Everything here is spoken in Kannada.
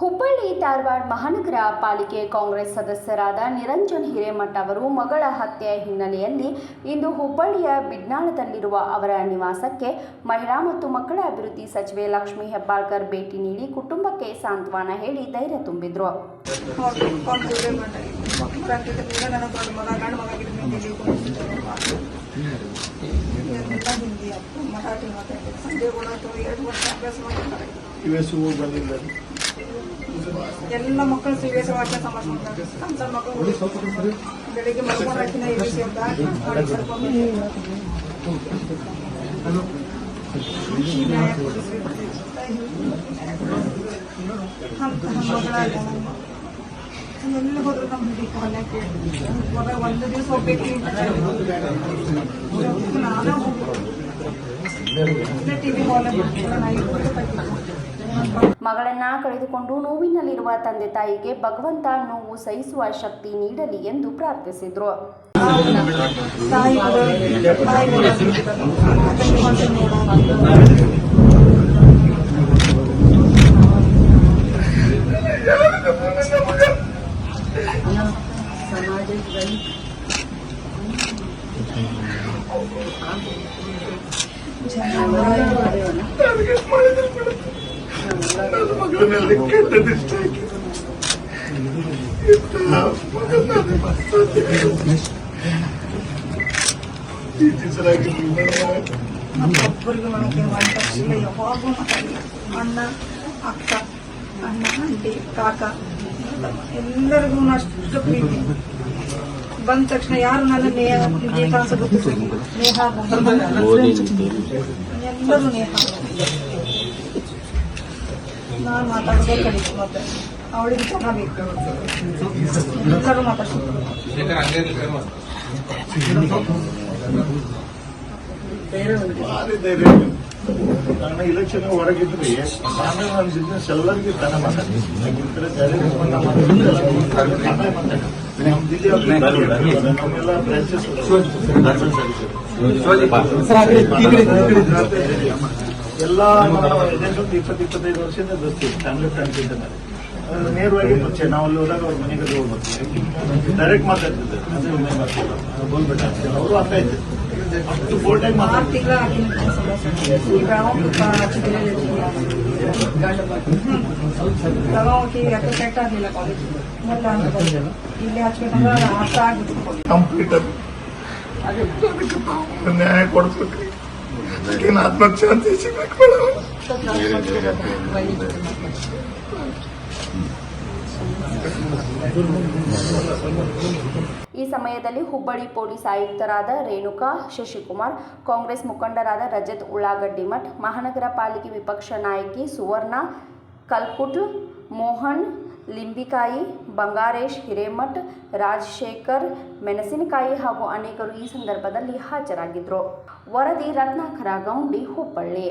ಹುಬ್ಬಳ್ಳಿ ಧಾರವಾಡ ಮಹಾನಗರ ಪಾಲಿಕೆ ಕಾಂಗ್ರೆಸ್ ಸದಸ್ಯರಾದ ನಿರಂಜನ್ ಹಿರೇಮಠ ಅವರು ಮಗಳ ಹತ್ಯೆ ಹಿನ್ನೆಲೆಯಲ್ಲಿ ಇಂದು ಹುಬ್ಬಳ್ಳಿಯ ಬಿಡ್ನಾಳದಲ್ಲಿರುವ ಅವರ ನಿವಾಸಕ್ಕೆ ಮಹಿಳಾ ಮತ್ತು ಮಕ್ಕಳ ಅಭಿವೃದ್ಧಿ ಸಚಿವೆ ಲಕ್ಷ್ಮಿ ಹೆಬ್ಬಾಳ್ಕರ್ ಭೇಟಿ ನೀಡಿ ಕುಟುಂಬಕ್ಕೆ ಸಾಂತ್ವನ ಹೇಳಿ ಧೈರ್ಯ ತುಂಬಿದ್ರು. ಮರಾಠಿ ಮಾತಾಡ್ತಾರೆ ಎಲ್ಲ ಮಕ್ಕಳು ಸಿ ಬಿ ಎಸ್ ವಾಚನ ಸಮಾಜ ಮಾಡ್ತಾರೆ ಸಣ್ಣ ಸಣ್ಣ ಮಕ್ಕಳು ಬೆಳಿಗ್ಗೆ ಮಲ್ಕೊಂಡು ಹಾಕಿನ ಎ ಬಿ ಸಿ ಅಂತ ಮಾಡಿ ಸ್ವಲ್ಪ ನ್ಯಾಯ ಕೊಡಿಸ್ಬೇಕು. ನಮ್ಮ ಮಗಳ ಎಲ್ಲಿ ಹೋದ್ರು ನಮ್ಮ ಹುಡುಗಿ ಕೊನೆಗೆ ಹೊರಗೆ ಒಂದು ದಿವಸ ಹೋಗ್ಬೇಕು ನಾನೇ ಹೋಗ್ಬೇಕು ಟಿವಿ ಹಾಲ್ ನಾ ಇಪ್ಪತ್ತು ರೂಪಾಯಿ ಮಗಳನ್ನ ಕಳೆದುಕೊಂಡು ನೋವಿನಲ್ಲಿರುವ ತಂದೆ ತಾಯಿಗೆ ಭಗವಂತ ನೋವು ಸಹಿಸುವ ಶಕ್ತಿ ನೀಡಲಿ ಎಂದು ಪ್ರಾರ್ಥಿಸಿದ್ರು. ಮರ್ತೋದೆ. ಈ ದಿವಸರಾಗಿ ಒಬ್ಬರಿಗೂ ನನಗೆ ಒಂದು ತಕ್ಷಣ ಯಾವಾಗೂ ಮಾತಾಡಿಲ್ಲ ಅಣ್ಣ ಅಕ್ಕ ಅಣ್ಣ ಆಂಟಿ ಕಾಕ ಎಲ್ಲರಿಗೂ ಅಷ್ಟು ಪ್ರೀತಿ ಬಂದ ತಕ್ಷಣ ಯಾರು ನನ್ನ ನೇಹ ಗೀತ ಅಂತ ಗೊತ್ತು ನೇಹ ಎಲ್ಲರೂ ನೇಹ ನಾನು ಮಾತಾಡೋದೇ ಮತ್ತೆ ಅವಳಿಗೆ ಚೆನ್ನಾಗಿತ್ತು. ಎಲ್ಲರೂ ಇದೆ. ನಾನು ಇಲೆಕ್ಷನ್ ಹೊರಗಿದ್ರಿ ನಾನು ನನ್ನ ಬಿಸ್ನೆಸ್ ಎಲ್ಲರಿಗೂ ತನ ಮಾತಾಡಿ ನಮ್ಮ ಅವ್ರು ನಮ್ಮೆಲ್ಲ ಬ್ರಾಂಚಸ್ ಎಲ್ಲ ಇಪ್ಪತ್ತು ಇಪ್ಪತ್ತೈದು ವರ್ಷದಿಂದ ದೋಸ್ತಿ ಫ್ಯಾಮಿಲಿ ಫ್ರೆಂಡ್ಸ್ ಇದ್ದಾರೆ ನೇರವಾಗಿ ಪರಿಚಯ ನಾವು ಅಲ್ಲಿ ಹೋದಾಗ ಅವ್ರ ಮನೆಗೆ ಹೋಗ್ಬೇಕು ಡೈರೆಕ್ಟ್ ಮಾತಾಡ್ತಿದ್ದೆ ಬೋಲ್ಬಿಟ್ಟ ಅವರು ಅರ್ಥ ಆಯ್ತು. ಅಷ್ಟು ಫೋರ್ ಟೈಮ್ ಆರು ಮಾತಾಡ್ತಿದ್ದೆ ತಾವು ನ್ಯಾಯ ಕೊಡಿಸ್ಬೇಕ್ರಿ ಈ ಸಮಯದಲ್ಲಿ ಹುಬ್ಬಳ್ಳಿ ಪೊಲೀಸ್ ಆಯುಕ್ತರಾದ ರೇಣುಕಾ, ಶಶಿಕುಮಾರ್, ಕಾಂಗ್ರೆಸ್ ಮುಖಂಡರಾದ ರಜತ್ ಉಳ್ಳಾಗಡ್ಡಿಮಠ್ ಮಹಾನಗರ ಪಾಲಿಕೆ ವಿಪಕ್ಷ ನಾಯಕಿ ಸುವರ್ಣ ಕಲ್ಕುಟ್ ಮೋಹನ್ ಲಿಂಬಿಕಾಯಿ ಬಂಗಾರೇಶ್ ಹಿರೇಮಠ್ ರಾಜಶೇಖರ್ ಮೆಣಸಿನಕಾಯಿ ಹಾಗೂ ಅನೇಕರು ಈ ಸಂದರ್ಭದಲ್ಲಿ ಹಾಜರಾಗಿದ್ದರು ವರದಿ ರತ್ನಾಕರ ಗೌಂಡಿ ಹುಬ್ಬಳ್ಳಿ.